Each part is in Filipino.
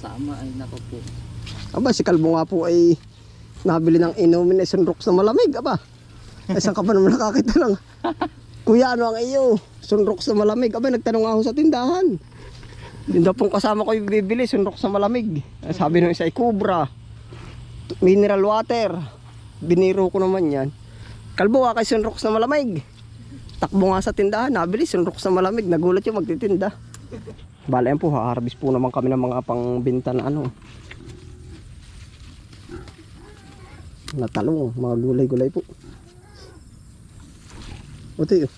kasama ay nako po. Aba, si Kalbo nga po ay nabili ng inumin na sunrox na malamig. Aba, ay saan ka pa naman nakakita ng Kuya, ano ang iyo? Sunrox na malamig. Aba, nagtanong ako sa tindahan. Yun daw pong kasama ko yung bibili, sunrox na malamig. Ay, Sabi nung isa ay Cobra. Mineral water. Biniro ko naman yan. Kalbo nga kay sunrox na malamig. Takbo nga sa tindahan, nabili sunrox na malamig. Nagulat yung magtitinda. Bala yan po, ha-harvest po naman kami ng mga pangbinta na ano. na talong, mga gulay-gulay po. O ito yun.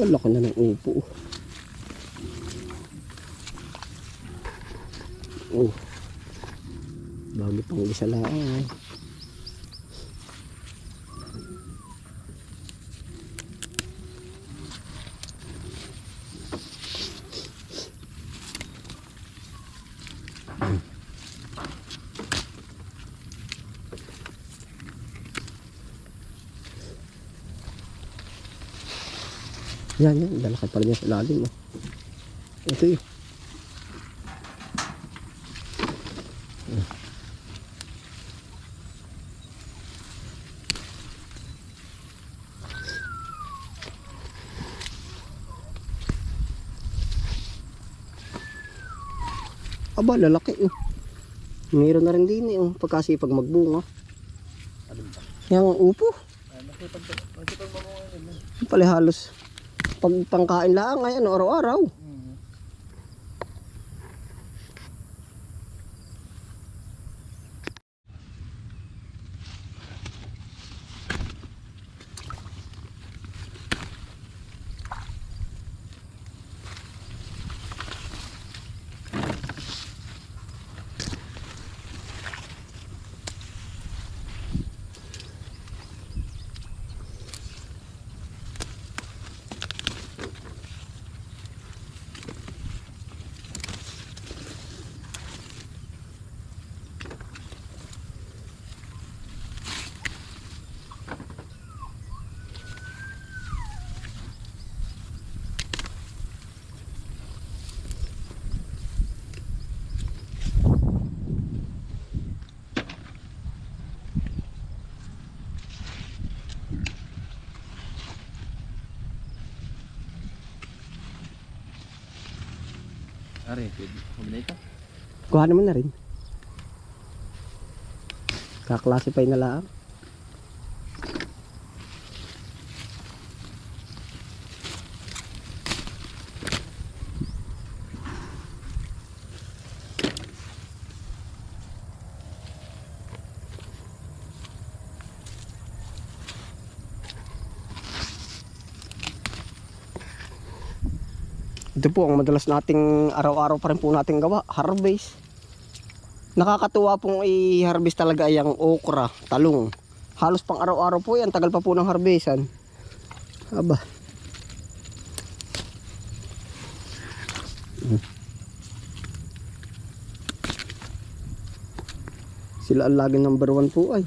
Ang laki na ng upo. Oh. Bago pang isa lang. Yan, yan. Lalaki pala niya sa lalim. Oh. Ito yun. Aba, lalaki oh. Meron na rin din eh, oh, pagkasipag magbunga. Yang upo. Yung pala halos pag pangkain lang ay ano araw-araw. Are, pwede. Huwag na ito. Kuha naman na rin. Kaklasify na lang. Ito po ang madalas nating araw-araw pa rin po nating gawa, harvest. Nakakatuwa pong i-harvest talaga ay okra, talong. Halos pang araw-araw po yan, tagal pa po ng harvestan. Aba. Sila ang laging number one po ay.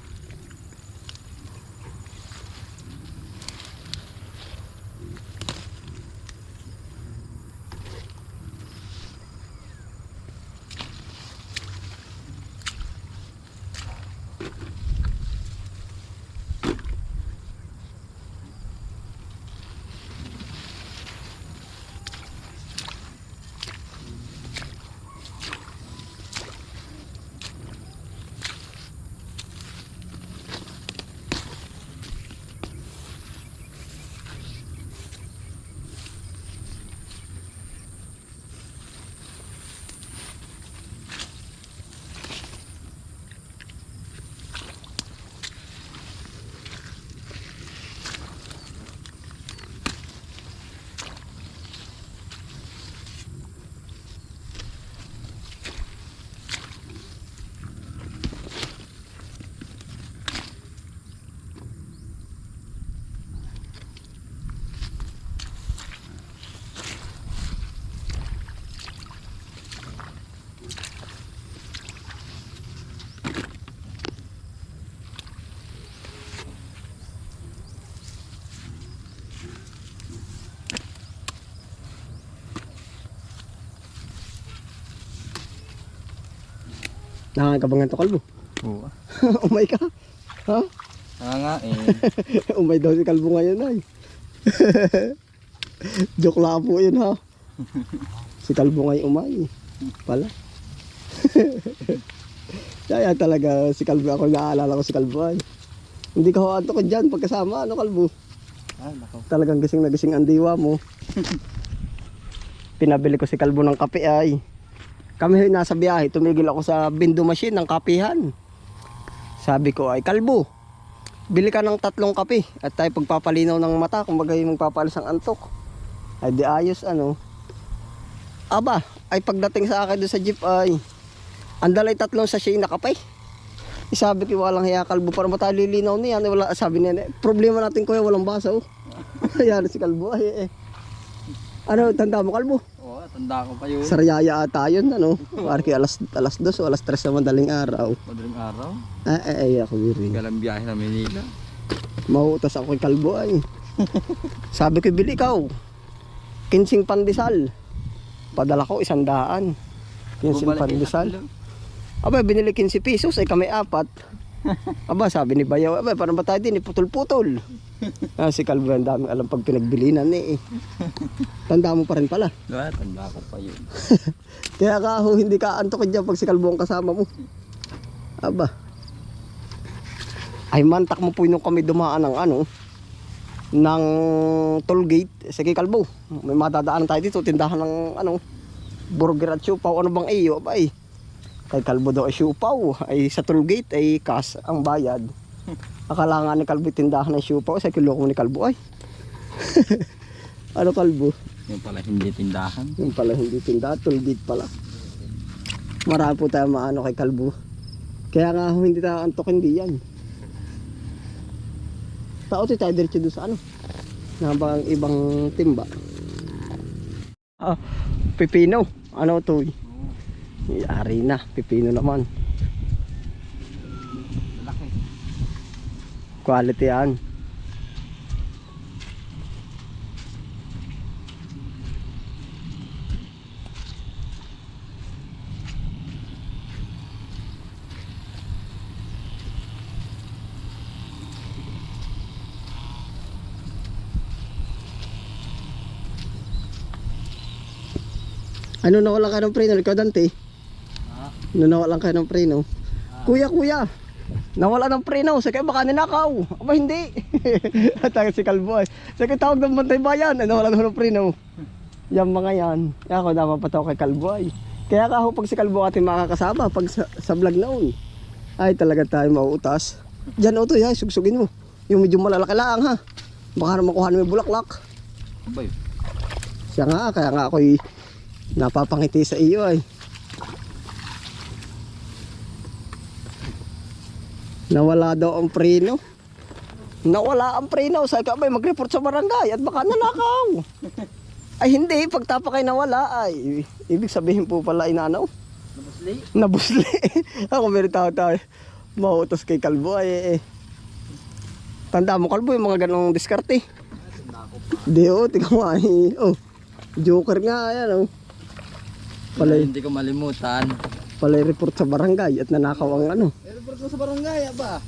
Nakakabangan to kalbo. Oo. umay ka. Ha? Ah nga eh. umay daw si kalbo ngayon ay. Joke lang po yun ha. Si kalbo ngayon umay. Pala. Kaya talaga si kalbo ako naaalala ko si kalbo ay. Hindi ka ho ko dyan pagkasama ano kalbo. Ay nako. Talagang gising na gising ang diwa mo. Pinabili ko si Kalbo ng kape ay. Kami nasa biyahe, tumigil ako sa bindo machine ng kapihan. Sabi ko ay, Kalbo, bili ka ng tatlong kape at tayo pagpapalinaw ng mata kung bagay magpapalis ang antok. Ay di ayos ano. Aba, ay pagdating sa akin doon sa jeep ay, andalay tatlong sachet na kape. Eh, Sabi ko walang hiya kalbo para matalilinaw niya. Ano, Wala, sabi niya, problema natin kuya walang baso. Ayan si kalbo ay eh. Ano, tanda mo kalbo? Tanda ko pa yun. Sariaya ata yun, ano? Parang alas, alas dos o alas tres na madaling araw. Madaling araw. Ay, ay, ay, ako biri. Galang biyahe na Manila. Mahutas ako kay kalbo ay. Sabi ko, bili ka Kinsing pandesal. Padala ko isang daan. Kinsing eh, pandesal. Aba, binili 15 pesos ay kami apat. Aba, sabi ni Bayaw, aba, parang ba tayo din, putol-putol. ah, si Kalbo, ang daming alam pag pinagbilinan eh. Tanda mo pa rin pala. Diba? Tanda ko pa yun. Kaya ka ho, hindi ka antokin dyan pag si Kalbo ang kasama mo. Aba. Ay mantak mo po nung kami dumaan ng ano, ng toll gate. Sige Kalbo, may madadaanan tayo dito, tindahan ng ano, burger at siupaw. Ano bang iyo? Aba eh. Kay Kalbo daw ay siupaw. Ay sa toll gate ay cash ang bayad. Akala nga ni Kalbo tindahan ng siupaw. Sa kiloko ni Kalbo ay. ano Kalbo? Yung pala hindi tindahan. Yung pala hindi tinda, tollgate pala. Marami po tayo maano kay Kalbo. Kaya nga hindi tayo antok hindi yan. Tao tayo diretso doon sa ano. Nabang ibang timba. Ah, pipino. Ano to? Ari na, pipino naman. Laki. Quality yan. Ano nawala ka ng preno? Ikaw Dante? Ah, Ano nawala ka ng preno? Kuya, kuya. Nawala ng preno. Sa kaya baka ninakaw. Aba hindi. Tayo si Kalboy. Sa kaya tawag ng bantay bayan. Ano nawala ng preno. Yan mga yan. Kaya ako dapat pataw kay Kalboy. Kaya ka pag si Kalbo ating makakasama pag sa, sa vlog noon. Ay talaga tayo mauutas. Diyan o to ya, sugsugin mo. Yung medyo malalaki lang ha. Baka naman kuha may bulaklak. abay. Siya nga, kaya nga ako'y napapangiti sa iyo ay. Nawala daw ang preno. Nawala ang preno. Sa ka ba mag-report sa barangay at baka nanakaw. ay hindi, pagtapa kay nawala ay ibig sabihin po pala inanaw. Nabusli? Nabusli. Ako meron tao tayo. Mautos kay Kalbo ay eh. Tanda mo Kalbo yung mga ganong diskarte. Tanda ko pa. Di oh, tingnan mo ay. Oh, joker nga yan oh. Palay, hindi ko malimutan. Palay report sa barangay at nanakaw ang ano. Airport ko sa barangay, aba.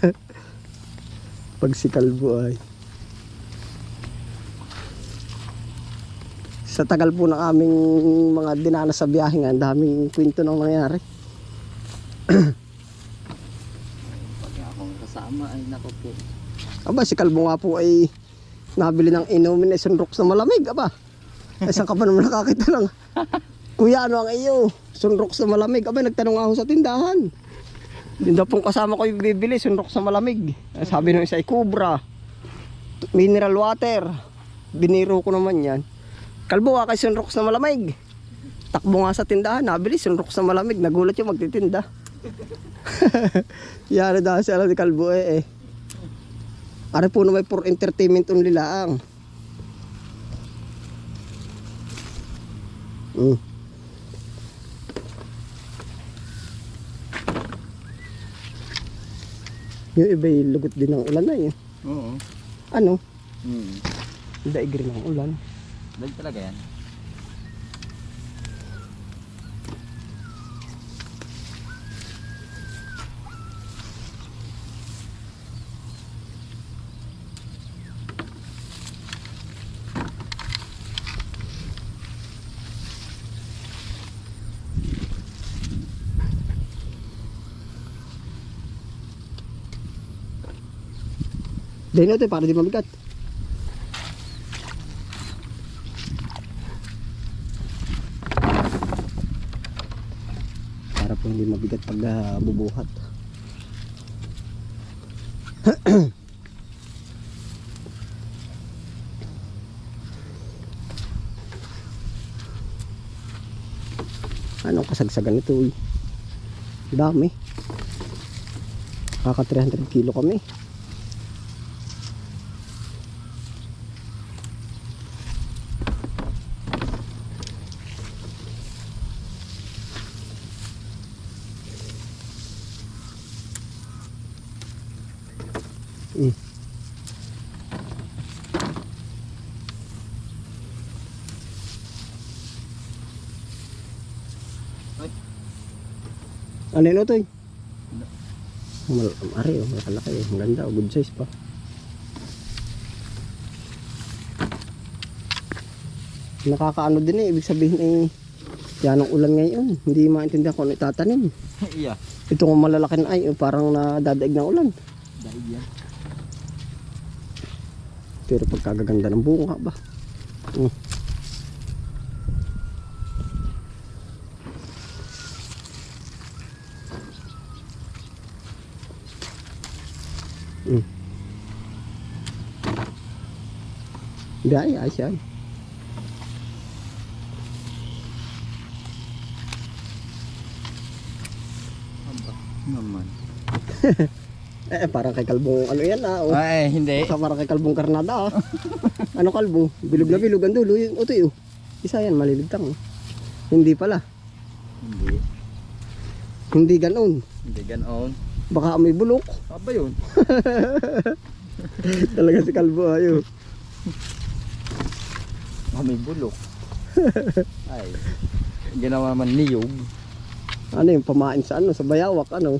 Pag si Kalbo ay. Sa tagal po ng aming mga dinanas sa biyahe nga, ang daming kwento nang nangyari. Pag akong kasama ay nako po. Aba, si Kalbo nga po ay nabili ng inumin na sunrox na malamig. Aba, ay saan ka pa naman nakakita ng Kuya, ano ang iyo? Sunrox na malamig. Aba, nagtanong ako sa tindahan. Yung pong kasama ko yung bibili, sunrox na malamig. Ay, Sabi nung isa ay kubra. Mineral water. Biniro ko naman yan. Kalbo ka kay sunrox na malamig. Takbo nga sa tindahan, nabili sunrox na malamig. Nagulat yung magtitinda. Yari dahil si ni Kalbo eh eh. Ari po na may for entertainment only lang. Mm. Yung iba yung lugot din ng ulan na eh. Oo. Ano? Hmm. Daig rin ng ulan. Dahil talaga yan. Dahil ito para di mabigat. Para po hindi mabigat pag ah, bubuhat. Anong kasagsagan ito eh? Dami. Kaka 300 kilo kami. Mm. Ano yun ito Mal Ari, oh, malaki eh. Ang ganda, oh, good size pa. Nakakaano din eh, ibig sabihin eh, yan ang ulan ngayon. Hindi maintindihan kung ano itatanim. iya. Ito kung malalaki na ay, oh, parang nadadaig ng ulan. Dahil yan. Pero pagkagaganda ng bunga ba? Mm. Ay, ayos yan. Aba. Naman. Eh, parang kay kalbong ano yan ah. Oh. Ay, hindi. Baka parang kay kalbong karnada ah. ano kalbo? Bilog na bilog ang dulo. Yung utoy oh. Isa yan, maliligtang. oh. Hindi pala. Hindi. Hindi ganon. Hindi ganoon. Baka may bulok. Aba yun. Talaga si kalbo ayo. Ah, may bulok. Ay. Ginawa man niyog. Ano yung pamain sa ano, sa bayawak ano.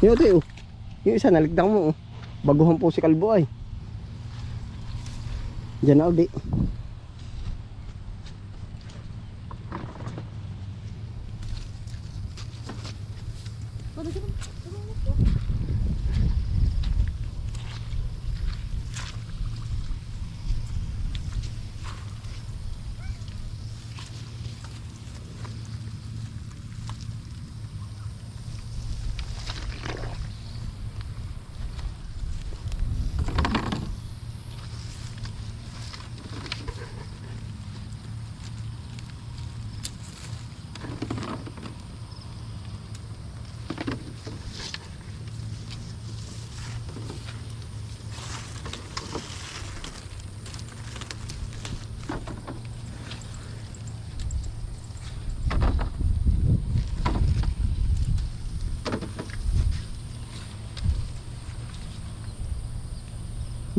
Yung utoy oh. Yung isa naligtang mo oh. Baguhan po si kalbo ay. Diyan na uli.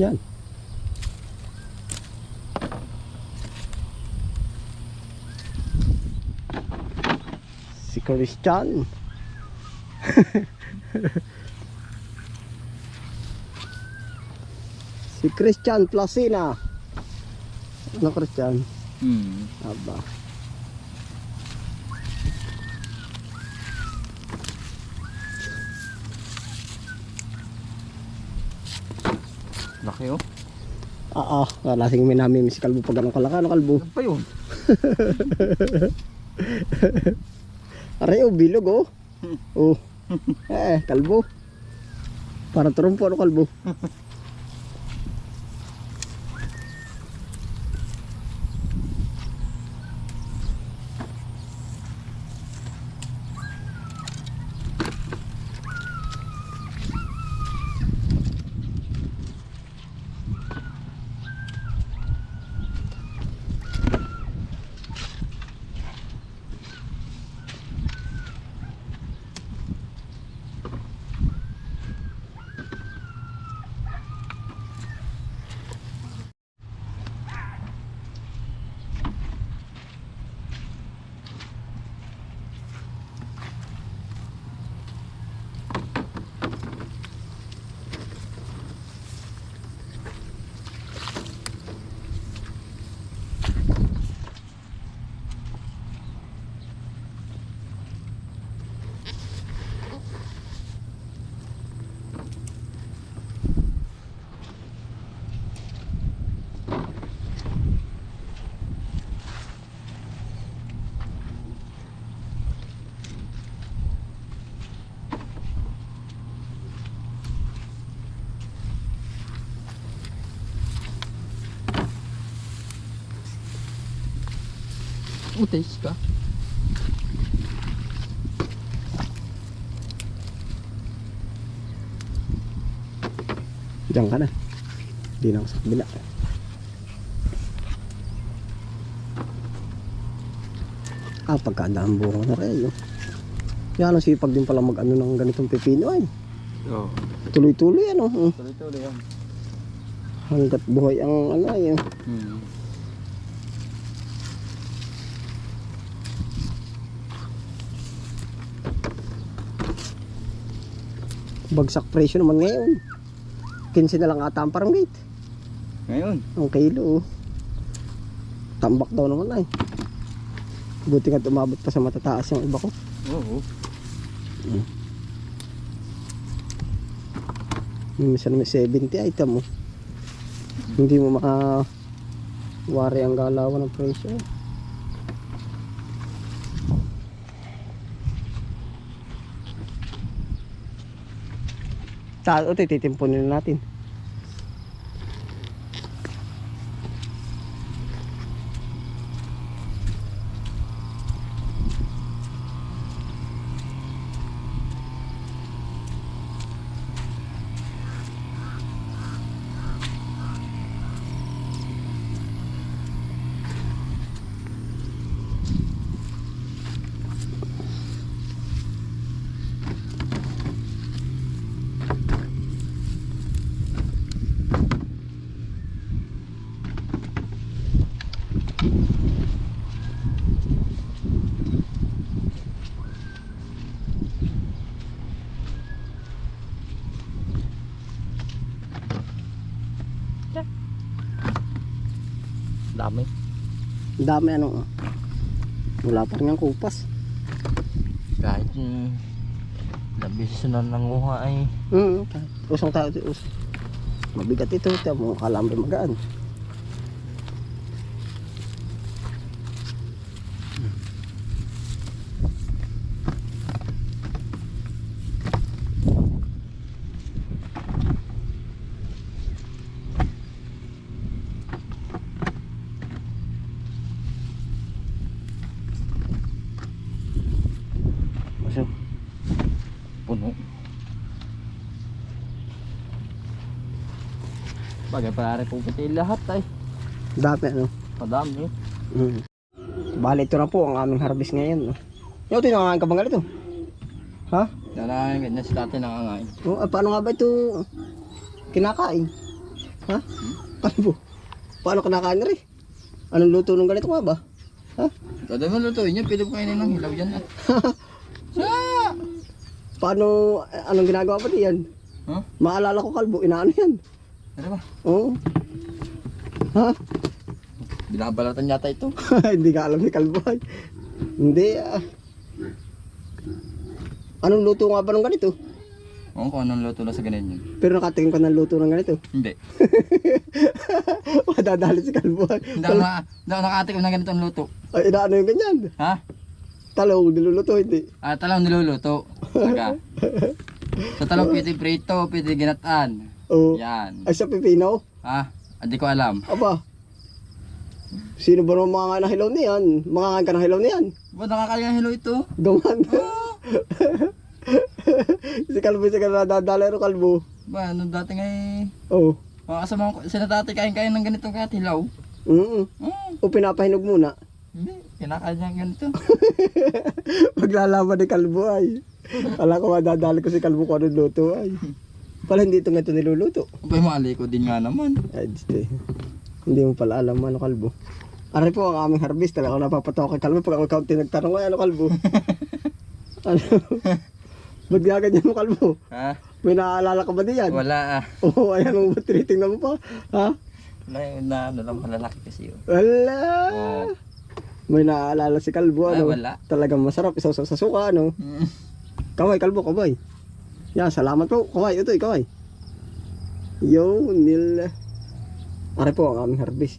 Yan. Si Christian. si Christian Placina. Ano Christian? Hmm. Aba. Laki oh. Ah, ah, kalasing may namin si Kalbo pag anong kalaka, ano Kalbo? Ano pa yun? Aray, oh, bilog, oh. Oh. Eh, kalbo. Para trumpo, ano kalbo? Utis ka. Diyan ka na. Hindi na ako sa kabila. Ah, pagkadaan bunga na rin. No? Yan ang sipag din pala mag-ano ng ganitong pepino ay. Oo. Tuloy-tuloy ano. Tuloy-tuloy yan. Hanggat buhay ang ano ay. Hmm. Bagsak presyo naman ngayon. 15 na lang ata ang parang gate. Ngayon. Ang kilo. oh. Tambak daw naman ay. Buti nga tumabot pa sa matataas yung iba ko. Oo. Yung Minsan may 70 item mo. Hindi mo maka wari ang galawan ng presyo. Sa ito titimpunin na natin. Dami. Ang dami ano. Wala pa rin ang kupas. Kahit mm, ilang beses na nanguha ay Hmm, usong tao ito. Us. Mabigat ito. Ito mo kalambre magaan. Bagay pare po pati lahat ay. Dami ano. Padami. Mm. Bali ito na po ang aming harvest ngayon. No? Yung tinangahan ka ba nga ito? Ha? Nanahin ganyan si dati nangangain. O, ah, paano nga ba ito kinakain? Ha? Ano po? Paano kinakain na rin? Anong luto ng ganito nga ba? Ha? Kada mo lutuin niya, pwede mo kainin ng hilaw yan at. Sa! Paano, anong ginagawa ba diyan? Huh? Maalala ko kalbo, inaano yan? Ba? Oo. Ha? Binabalatan yata ito. Hindi ka alam ni kalbo. ay. Hindi ah. Anong luto nga ba ng ganito? Oo, kung anong luto na sa ganyan yun. Pero nakatingin ko ng luto ng ganito. Hindi. Madadali si kalbo. ay. Hindi ako, na, hindi ako nakatikim ng ganitong luto. Ay, inaano yung ganyan? Ha? Talong, niluluto, hindi. Ah, talong niluluto. Taga. Sa talong pwede prito, pwede ginataan. Oo. Yan. Ay, sa pipino? Ha? Hindi ko alam. Aba. Sino ba naman mga ng hilaw niyan? Mga ka ng hilaw niyan? Ba, nakakaya hilo ito? Gaman. si Kalbo si Kalbo nadadala ro Kalbo. Ba, ano dati nga eh. Oh. Mga kasama ko, sila dati kain-kain ng ganito kahit hilaw. Mm. Hmm, O pinapahinog muna. hindi. Kinakain niya ganito. Maglalaban ni Kalbo ay. Ala ko madadala ko si Kalbo ko anong luto ay. Pala hindi ito nga ito niluluto. Abay, mali ko din nga naman. Ay, diste. Hindi mo pala alam ano Kalbo. Aray po ang aming harvest. Talaga ako napapatawa kay Kalbo. Pag ako ikaw tinagtanong ay ano Kalbo. ano? Ba't gaganyan mo Kalbo? Ha? May naaalala ka ba diyan? Wala ah. Oo, ayan mo ba tinitingnan mo pa? Ha? Na, na ano lang malalaki kasi yun. Wala. Oo. May naaalala si Kalbo, Ay, ano? wala. Talagang masarap, isaw sa suka, ano? Mm. Kaway, Kalbo, kaway. Yan, salamat po. Kaway, ito, kaway. Yo, nil. Are po ang aming harvest.